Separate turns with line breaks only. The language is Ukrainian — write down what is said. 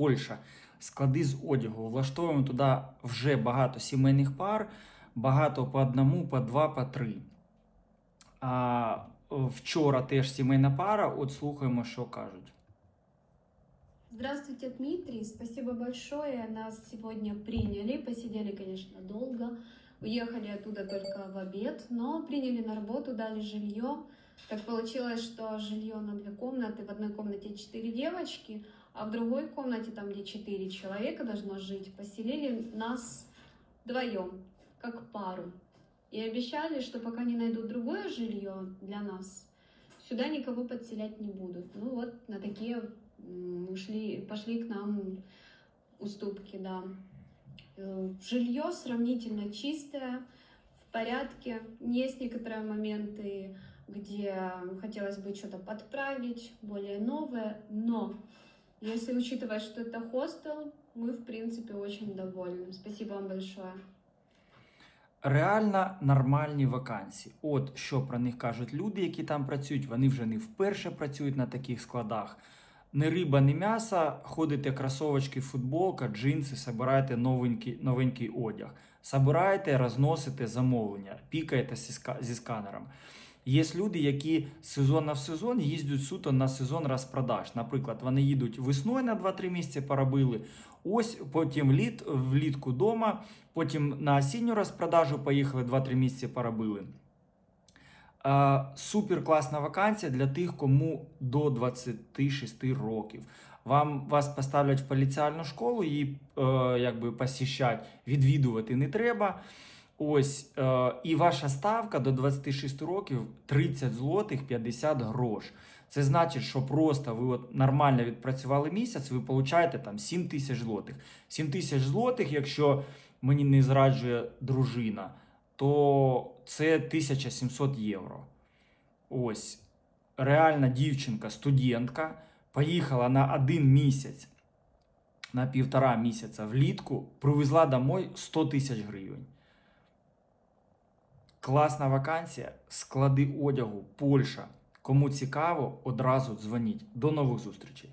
Польща. Склади з одягу. Влаштовуємо туди вже багато сімейних пар, багато по одному, по два, по три. А вчора теж сімейна пара, от слухаємо, що кажуть.
Здравствуйте, Дмитрий. Спасибо большое. Нас сегодня приняли. Посидели, конечно, долго. Уехали оттуда только в обед, но приняли на работу, дали жилье. Так получилось, что жилье на две комнаты. В одной комнате четыре девочки, а в другой комнате, там где четыре человека должно жить, поселили нас вдвоем, как пару. И обещали, что пока не найдут другое жилье для нас, сюда никого подселять не будут. Ну вот на такие ушли, пошли к нам уступки, да. Э, Жилье сравнительно чистое, в порядке. Есть некоторые моменты, где хотелось бы что-то подправить, более новое, но если учитывать, что это хостел, мы, в принципе, очень довольны. Спасибо вам большое.
Реально нормальні вакансії. От що про них кажуть люди, які там працюють. Вони вже не вперше працюють на таких складах. Не риба, не м'ясо, ходите кросовочки, футболка, джинси, собираєте новенький, новенький одяг. Собираєте, розносите замовлення, пікаєте зі ска- зі сканером. Є люди, які з сезону в сезон їздять суто на сезон розпродаж. Наприклад, вони їдуть весною на 2-3 місяці поробили, ось потім літ, влітку вдома, потім на осінню розпродажу поїхали 2-3 місяці поробили. Супер класна вакансія для тих, кому до 26 років. Вам вас поставлять в поліціальну школу, її е, якби посіщать, відвідувати не треба. Ось, е, і ваша ставка до 26 років 30 злотих 50 грош. Це значить, що просто ви от нормально відпрацювали місяць, ви получаєте там 7 тисяч злотих. 7 тисяч злотих, якщо мені не зраджує дружина, то це 1700 євро. Ось реальна дівчинка, студентка, поїхала на один місяць, на півтора місяця влітку, привезла домой 100 тисяч гривень. Класна вакансія, склади одягу, Польща. Кому цікаво, одразу дзвоніть. До нових зустрічей.